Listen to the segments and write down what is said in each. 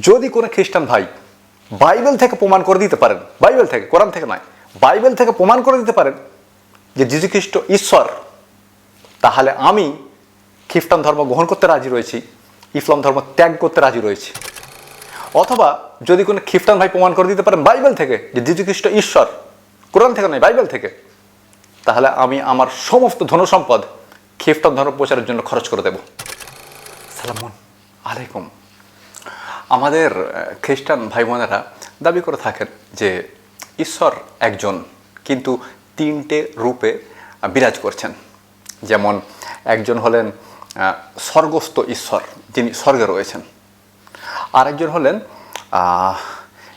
যদি কোনো খ্রিস্টান ভাই বাইবেল থেকে প্রমাণ করে দিতে পারেন, বাইবেল থেকে, কোরআন থেকে নয়, বাইবেল থেকে প্রমাণ করে দিতে পারেন যে যীশু খ্রিস্ট ঈশ্বর, তাহলে আমি খ্রিস্টান ধর্ম গ্রহণ করতে রাজি রয়েছি, ইসলাম ধর্ম ত্যাগ করতে রাজি রয়েছি। অথবা যদি কোনো খ্রিস্টান ভাই প্রমাণ করে দিতে পারেন বাইবেল থেকে যে যীশু খ্রিস্ট ঈশ্বর, কোরআন থেকে নয়, বাইবেল থেকে, তাহলে আমি আমার সমস্ত ধনসম্পদ খ্রিস্টান ধর্ম প্রচারের জন্য খরচ করে দেব। সালামুন আলাইকুম। আমাদের খ্রিস্টান ভাই বোনেরা দাবি করে থাকেন যে ঈশ্বর একজন, কিন্তু তিনটে রূপে বিরাজ করছেন। যেমন একজন হলেন স্বর্গস্থ ঈশ্বর, যিনি স্বর্গে রয়েছেন। আরেকজন হলেন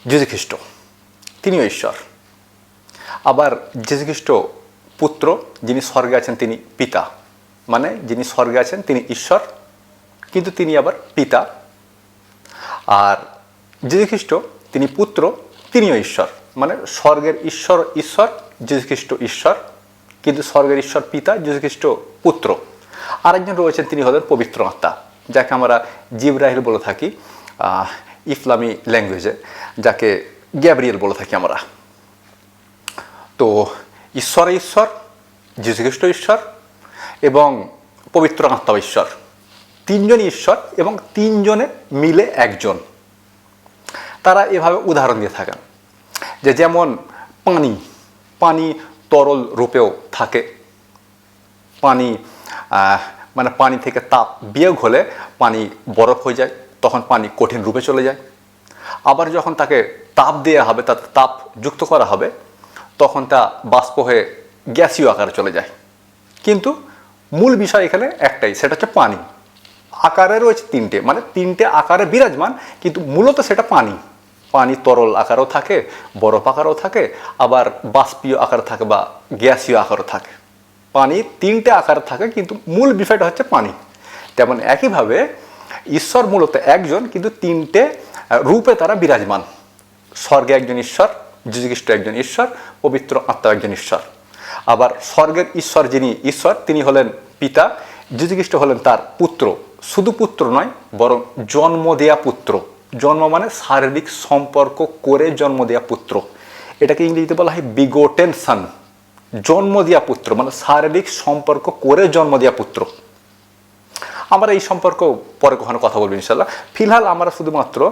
যীশুখ্রিস্ট, তিনিও ঈশ্বর। আবার যীশুখ্রিস্ট পুত্র, যিনি স্বর্গে আছেন, তিনি পিতা। মানে যিনি স্বর্গে আছেন, তিনি ঈশ্বর, কিন্তু তিনি আবার পিতা। আর যীশুখ্রিস্ট তিনি পুত্র, তিনিও ঈশ্বর। মানে স্বর্গের ঈশ্বর ঈশ্বর, যীশুখ্রিস্ট ঈশ্বর। কিন্তু স্বর্গের ঈশ্বর পিতা, যীশুখ্রিস্ট পুত্র। আরেকজন রয়েছেন, তিনি হলেন পবিত্র আত্মা, যাকে আমরা জিব্রাহিল বলে থাকি ইসলামী ল্যাঙ্গুয়েজে, যাকে গ্যাব্রিয়েল বলে থাকি আমরা। তো ঈশ্বর ঈশ্বর, যীশুখ্রিস্ট ঈশ্বর এবং পবিত্র আত্মা ঈশ্বর। তিনজনই ঈশ্বর এবং তিনজনে মিলে একজন। তারা এভাবে উদাহরণ দিয়ে থাকেন যে যেমন পানি পানি তরল রূপেও থাকে। পানি মানে পানি থেকে তাপ বিয়োগ হলে পানি বরফ হয়ে যায়, তখন পানি কঠিন রূপে চলে যায়। আবার যখন তাকে তাপ দেওয়া হবে, তাতে তাপ যুক্ত করা হবে, তখন তা বাষ্প হয়ে গ্যাসীয় আকারে চলে যায়। কিন্তু মূল বিষয় এখানে একটাই, সেটা হচ্ছে পানি। আকারে রয়েছে তিনটে। মানে তিনটে আকারে বিরাজমান, কিন্তু মূলত সেটা পানি। পানি তরল আকারেও থাকে, বরফ আকারেও থাকে, আবার বাষ্পীয় আকারে থাকে বা গ্যাসীয় আকারও থাকে। পানি তিনটে আকার থাকে, কিন্তু মূল বিষয়টা হচ্ছে পানি। তেমন একইভাবে ঈশ্বর মূলত একজন, কিন্তু তিনটে রূপে তারা বিরাজমান। স্বর্গে একজন ঈশ্বর, যীশুখ্রিস্ট একজন ঈশ্বর, পবিত্র আত্মা একজন ঈশ্বর। আবার স্বর্গের ঈশ্বর যিনি ঈশ্বর, তিনি হলেন পিতা, যীশুখ্রিস্ট হলেন তার পুত্র। শুধু পুত্র নয়, বরং জন্ম দেয়া পুত্র। জন্ম মানে শারীরিক সম্পর্ক করে জন্ম দেয়া পুত্র। এটাকে ইংরেজিতে বলা হয় বিগোটেন সান জন্ম দেয়া পুত্র মানে শারীরিক সম্পর্ক করে জন্ম দেয়া পুত্র। আমরা এই সম্পর্ক পরে কখনো কথা বলব ইনশাল্লাহ ফিলহাল আমরা শুধুমাত্র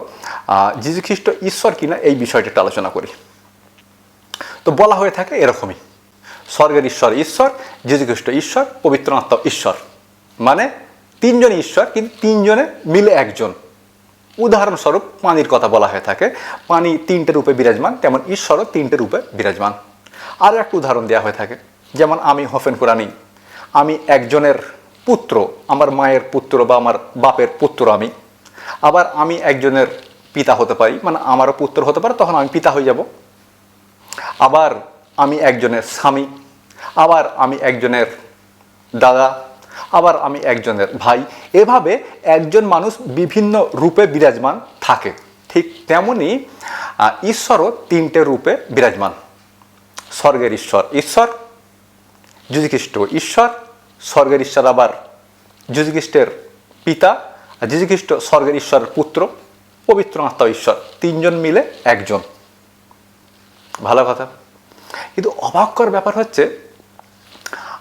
যীশু খ্রিস্ট ঈশ্বর কিনা এই বিষয়টা একটু আলোচনা করি। তো বলা হয়ে থাকে এরকমই। স্বর্গের ঈশ্বর ঈশ্বর যীশু খ্রিস্ট ঈশ্বর, পবিত্র আত্মা ঈশ্বর। মানে তিনজন ঈশ্বর, কিন্তু তিনজনে মিলে একজন। উদাহরণস্বরূপ পানির কথা বলা হয়ে থাকে। পানি তিনটে রূপে বিরাজমান, তেমন ঈশ্বরও তিনটে রূপে বিরাজমান। আরও একটা উদাহরণ দেওয়া হয়ে থাকে, যেমন আমি হোফেন কোরআনি আমি একজনের পুত্র, আমার মায়ের পুত্র বা আমার বাপের পুত্র আমি। আবার আমি একজনের পিতা হতে পারি মানে আমারও পুত্র হতে পারে, তখন আমি পিতা হয়ে যাব। আবার আমি একজনের স্বামী, আবার আমি একজনের দাদা আবার আমি একজনের ভাই। এভাবে একজন মানুষ বিভিন্ন রূপে বিরাজমান থাকে। ঠিক তেমনি ঈশ্বরও তিনটে রূপে বিরাজমান। স্বর্গের ঈশ্বর ঈশ্বর, যীশুখ্রিস্ট ঈশ্বর, স্বর্গের ঈশ্বর আবার যীশুখ্রিস্টের পিতা, আর যীশুখ্রিস্ট স্বর্গের ঈশ্বরের পুত্র, পবিত্র আত্মা ঈশ্বর। তিনজন মিলে একজন। ভালো কথা। কিন্তু অবাক্যর ব্যাপার হচ্ছে,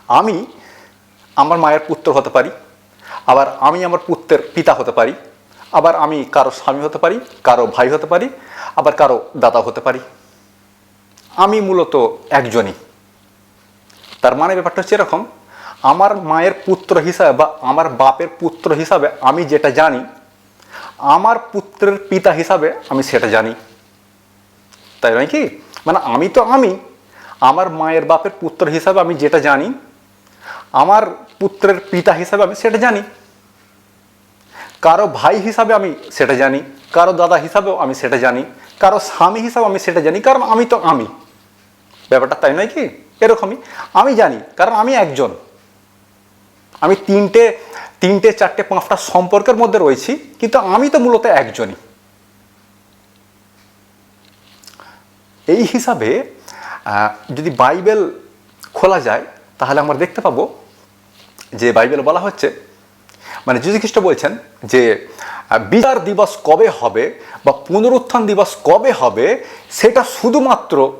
আমি আমার মায়ের পুত্র হতে পারি, আবার আমি আমার পুত্রের পিতা হতে পারি, আবার আমি কারও স্বামী হতে পারি, কারও ভাই হতে পারি, আবার কারও দাদা হতে পারি। আমি মূলত একজনই। তার মানে ব্যাপারটা হচ্ছে এরকম, আমার মায়ের পুত্র হিসাবে বা আমার বাপের পুত্র হিসাবে আমি যেটা জানি, আমার পুত্রের পিতা হিসাবে আমি সেটা জানি। তাই নয় কি? মানে আমি তো আমি, আমার মায়ের বাপের পুত্র হিসাবে আমি যেটা জানি, আমার পুত্রের পিতা হিসাবে আমি সেটা জানি। কারও ভাই হিসাবে আমি সেটা জানি। কারও দাদা হিসাবেও আমি সেটা জানি। কারও স্বামী হিসাবে আমি সেটা জানি। কারণ আমি তো আমি। ব্যাপারটা তাই নয় কি? এরকমই। আমি জানি, কারণ আমি একজন। আমি তিনটে তিনটে, চারটে, পাঁচটা সম্পর্কের মধ্যে রয়েছি, কিন্তু আমি তো মূলত একজনই। এই হিসাবে যদি বাইবেল খোলা যায়, তাহলে আমরা দেখতে পাবো যে বাইবেল বলা হচ্ছে মানে যীশু খ্রিস্ট বলছেন যে বিচার দিবস কবে হবে বা পুনরুত্থান দিবস কবে হবে, সেটা শুধুমাত্র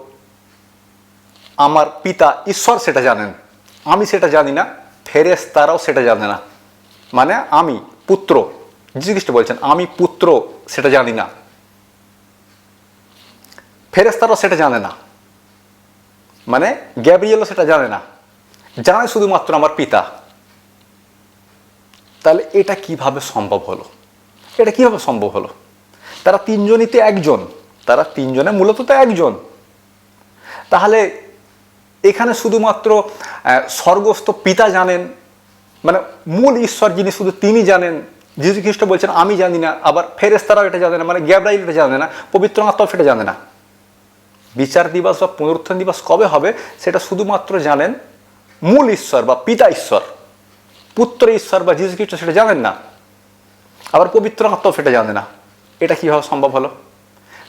আমার পিতা ঈশ্বর সেটা জানেন। আমি সেটা জানি না ফেরেস তারাও সেটা জানে না। মানে আমি পুত্র যীশু খ্রিস্ট বলছেন, আমি পুত্র সেটা জানি না। ফেরেস্তারাও সেটা জানে না। মানে গ্যাব্রিয়েলও সেটা জানে না। জানে শুধুমাত্র আমার পিতা। তাহলে এটা কীভাবে সম্ভব হলো? এটা কীভাবে সম্ভব হলো? তারা তিনজনইতে একজন। তারা তিনজনে মূলত তো একজন। তাহলে এখানে শুধুমাত্র স্বর্গস্থ পিতা জানেন মানে মূল ঈশ্বর যিনি শুধু তিনি জানেন যীশু খ্রিস্ট বলছেন, আমি জানি না। আবার ফেরেস্তারাও এটা জানে না মানে গ্যাব্রাইল এটা জানে না, পবিত্র আত্মাও সেটা জানে না। বিচার দিবস বা পুনরুত্থান দিবস কবে হবে, সেটা শুধুমাত্র জানেন মূল ঈশ্বর বা পিতা ঈশ্বর। পুত্র ঈশ্বর বা যীশু খ্রিস্ট সেটা জানেন না। আবার পবিত্র আত্মাও সেটা জানে না। এটা কীভাবে সম্ভব হলো?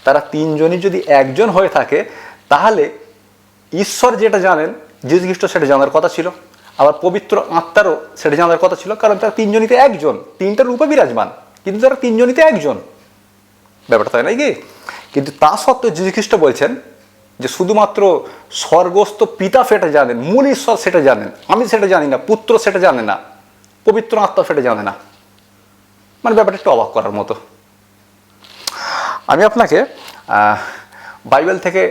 তারা তিনজনই যদি একজন হয়ে থাকে, তাহলে ঈশ্বর যেটা জানেন, যীশু খ্রিস্ট সেটা জানার কথা ছিল। আবার পবিত্র আত্মারও সেটা জানার কথা ছিল, কারণ তারা তিনজনিতে একজন। তিনটা রূপে বিরাজমান, কিন্তু তারা তিনজনিতে একজন। ব্যাপারটা তাই নাকি? কিন্তু তা সত্ত্বেও যীশু খ্রিস্ট বলছেন যে শুধুমাত্র স্বর্গস্থ পিতা সেটা জানেন, মূল ঈশ্বর সেটা জানেন, আমি সেটা জানি না, পুত্র সেটা জানে না। পবিত্র আত্মা সেটা জানে না। মানে ব্যাপারটা একটু অবাক করার মতো। আমি আপনাকে বাইবেল থেকে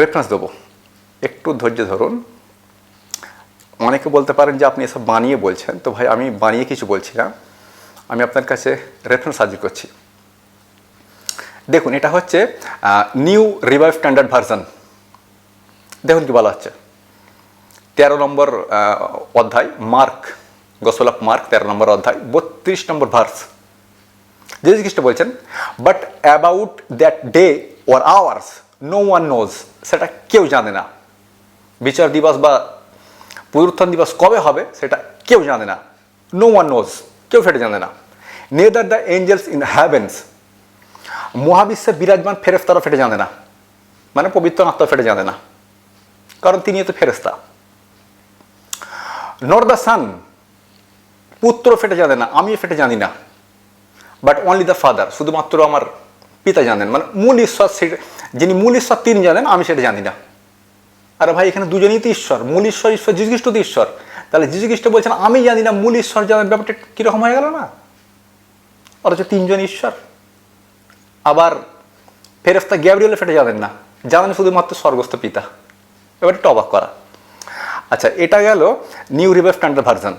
রেফারেন্স দেবো। একটু ধৈর্য ধরুন। অনেকে বলতে পারেন যে আপনি এসব বানিয়ে বলছেন। তো ভাই, আমি বানিয়ে কিছু বলছি না। আমি আপনার কাছে রেফারেন্স হাজির করছি। দেখুন, এটা হচ্ছে নিউ রিভাইভ স্ট্যান্ডার্ড ভার্সন দেখুন কি বলা হচ্ছে। তেরো নম্বর অধ্যায়, মার্ক। গসল অফ মার্ক তেরো নম্বর অধ্যায়, বত্রিশ নম্বর ভার্স যীশু খ্রিস্ট বলছেন but about that day or hours no one knows সেটা কেউ জানে না। বিচার দিবস বা পুনরুত্থান দিবস কবে হবে, সেটা কেউ জানে না। নো ওয়ান নোজ কেউ সেটা জানে না। Neither the angels in heavens মহাবিশ্বে বিরাজমান ফেরেস্তারা ফেটে জানে না। মানে পবিত্র আত্মা ফেটে জানে না। কারণ তিনি তো ফেরেস্তা নর দ্য সান পুত্র ফেটে জানে না, আমিও ফেটে জানি না। বাট অনলি দ্য ফাদার শুধুমাত্র আমার পিতা জানেন। মানে মূল ঈশ্বর সে- যিনি মূল ঈশ্বর, তিনি জানেন, আমি সেটা জানি না। আরে ভাই, এখানে দুজনেই তো ঈশ্বর। মূল ঈশ্বর ঈশ্বর, যীশু খ্রিস্ট তো ঈশ্বর। তাহলে যীশু খ্রিস্ট বলছেন, আমি জানি না মূল ঈশ্বর জানেন ব্যাপারটা কীরকম হয়ে গেল না? অথচ তিনজন ঈশ্বর। আবার ফেরেস্তা গ্যাব্রিয়েল সেটা জানেন না। জানেন শুধুমাত্র স্বর্গস্থ পিতা। এবার একটু অবাক করা। আচ্ছা এটা গেল নিউ রিভাইভ স্ট্যান্ডার্ড ভার্সন।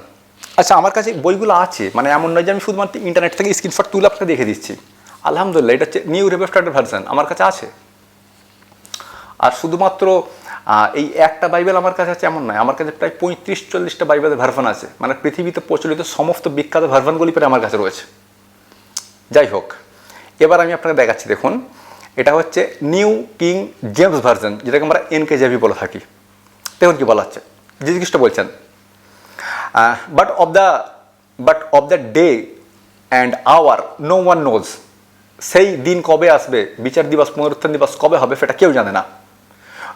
আচ্ছা আমার কাছে বইগুলো আছে মানে এমন নয় যে আমি শুধুমাত্র ইন্টারনেট থেকে স্ক্রিনশট তুলে আপনাকে দেখে দিচ্ছি। আলহামদুলিল্লাহ, এটা হচ্ছে নিউ রিভাইভ স্ট্যান্ডার্ড ভার্সন আমার কাছে আছে। আর শুধুমাত্র এই একটা বাইবেল আমার কাছে আছে এমন নয়, আমার কাছে প্রায় পঁয়ত্রিশ, চল্লিশটা বাইবেলের ভার্সন আছে। মানে পৃথিবীতে প্রচলিত সমস্ত বিখ্যাত ভার্সনগুলি প্রায় আমার কাছে রয়েছে। যাই হোক, এবার আমি আপনাকে দেখাচ্ছি, দেখুন। এটা হচ্ছে নিউ কিং জেমস ভার্সন, যেটাকে আমরা এনকে জেভি বলে থাকি। দেখুন কি বলা হচ্ছে। যীশু খ্রিস্ট বলছেন but of the but of the day and hour no one knows সেই দিন কবে আসবে? বিচার দিবস, পুনরুত্থান দিবস কবে হবে সেটা কেউ জানে না।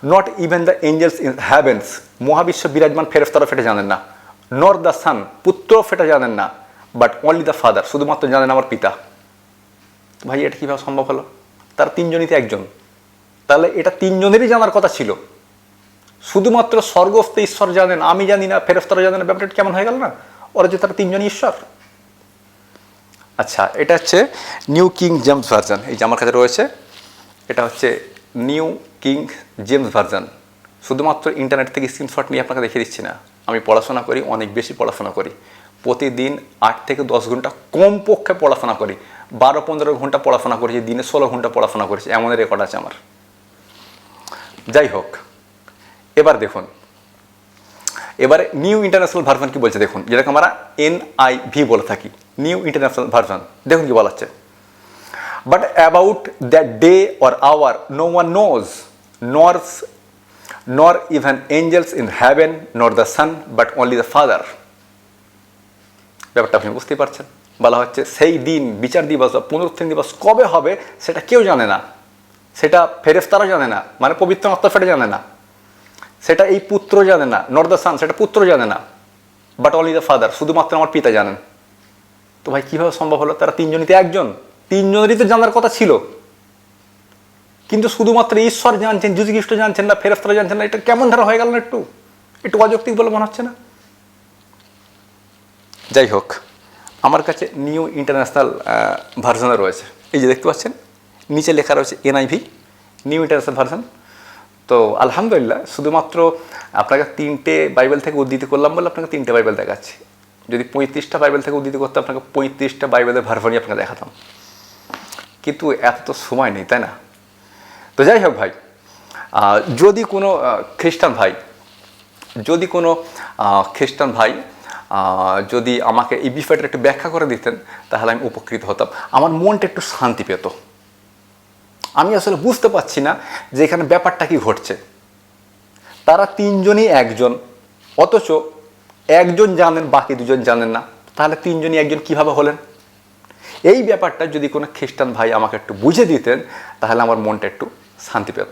Not even the angels in heavens মহাবিশ্ব বিরাজমান ফেরস্তারা ফেটে জানেন না। নর দ্য সান পুত্র ফেটে জানেন না। বাট অনলি দ্য ফাদার শুধুমাত্র জানেন আমার পিতা। তো ভাই, এটা কীভাবে সম্ভব হলো? তার তিনজনইতে একজন। তাহলে এটা তিনজনেরই জানার কথা ছিল। শুধুমাত্র স্বর্গস্থ ঈশ্বর জানেন, আমি জানি না, ফেরস্তারা জানেন ব্যাপারটা কেমন হয়ে গেল না? ওরা যে তারা তিনজনই ঈশ্বর। আচ্ছা এটা হচ্ছে নিউ কিং জেমস ভার্জন। এই যে আমার কাছে রয়েছে, এটা হচ্ছে নিউ কিং জেমস ভার্জন। শুধুমাত্র ইন্টারনেট থেকে স্ক্রিনশট নিয়ে আপনাকে দেখিয়ে দিচ্ছি না। আমি পড়াশোনা করি, অনেক বেশি পড়াশোনা করি। প্রতিদিন আট থেকে দশ ঘণ্টা কমপক্ষে পড়াশোনা করি। বারো পনেরো ঘণ্টা পড়াশোনা করেছি, দিনে ষোলো ঘণ্টা পড়াশোনা করেছি এমন রেকর্ড আছে আমার। যাই হোক এবার দেখুন। এবারে নিউ ইন্টারন্যাশনাল ভার্সন কি বলছে দেখুন, যেটাকে আমরা এনআইভি বলে থাকি। নিউ ইন্টারন্যাশনাল ভার্সন দেখুন কি বলা হচ্ছে। But about that day or hour no one knows nor nor even angels in heaven nor the son but only the father ব্যাপারটা আপনি বুঝতেই পারছেন। বলা হচ্ছে সেই দিন, বিচার দিবস বা পুনরুত্থান দিবস কবে হবে, সেটা কেউ জানে না। সেটা ফেরেস্তারা জানে না মানে পবিত্র আত্মা ফেটে জানে না। সেটা এই পুত্র জানে না নর দ্য সান সেটা পুত্র জানে না বাট অনলি দ্য ফাদার শুধুমাত্র আমার পিতা জানেন। তো ভাই, কীভাবে সম্ভব হলো? তারা তিনজনই তো একজন, তিনজনেরই তো জানার কথা ছিল। কিন্তু শুধুমাত্র ঈশ্বর জানছেন যীশু জানছেন না ফেরস্তরা জানছেন না, এটা কেমন ধারা হয়ে গেল না একটু? একটু অযৌক্তিক বলে মনে হচ্ছে না? যাই হোক, আমার কাছে নিউ ইন্টারন্যাশনাল ভার্সনে রয়েছে। এই যে দেখতে পাচ্ছেন, নিচে লেখা রয়েছে এনআইভি নিউ ইন্টারন্যাশনাল ভার্সন তো আলহামদুলিল্লাহ, শুধুমাত্র আপনাকে তিনটে বাইবেল থেকে উদ্ধৃতি করলাম বলে আপনাকে তিনটে বাইবেল দেখাচ্ছি। যদি পঁয়ত্রিশটা বাইবেল থেকে উদ্ধৃতি করতে আপনাকে পঁয়ত্রিশটা বাইবেলের ভার্সনই আপনাকে দেখাতাম। কিন্তু এত তো সময় নেই, তাই না? তো যাই হোক ভাই যদি কোনো খ্রিস্টান ভাই, যদি কোনো খ্রিস্টান ভাই যদি আমাকে এই বিষয়টা একটু ব্যাখ্যা করে দিতেন, তাহলে আমি উপকৃত হতাম। আমার মনটা একটু শান্তি পেত। আমি আসলে বুঝতে পারছি না যে এখানে ব্যাপারটা কি ঘটছে। তারা তিনজনই একজন, অথচ একজন জানেন, বাকি দুজন জানেন না। তাহলে তিনজনই একজন কীভাবে হলেন? এই ব্যাপারটা যদি কোনো খ্রিস্টান ভাই আমাকে একটু বুঝে দিতেন, তাহলে আমার মনটা একটু শান্তি পেত।